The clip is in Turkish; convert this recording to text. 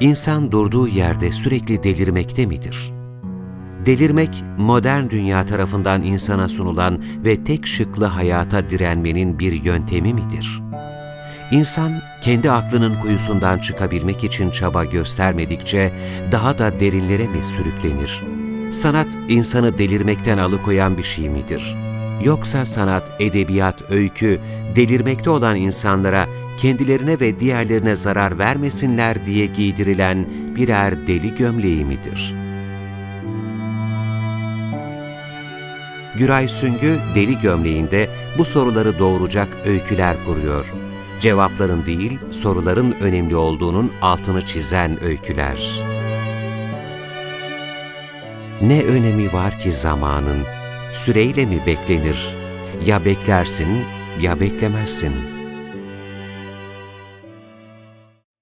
İnsan durduğu yerde sürekli delirmekte midir? Delirmek, modern dünya tarafından insana sunulan ve tek şıklı hayata direnmenin bir yöntemi midir? İnsan, kendi aklının kuyusundan çıkabilmek için çaba göstermedikçe daha da derinlere mi sürüklenir? Sanat, insanı delirmekten alıkoyan bir şey midir? Yoksa sanat, edebiyat, öykü, delirmekte olan insanlara kendilerine ve diğerlerine zarar vermesinler diye giydirilen birer deli gömleği midir?'' Güray Süngü Deli Gömleği'nde bu soruları doğuracak öyküler kuruyor. Cevapların değil, soruların önemli olduğunun altını çizen öyküler. Ne önemi var ki zamanın? Süreyle mi beklenir? Ya beklersin ya beklemezsin.''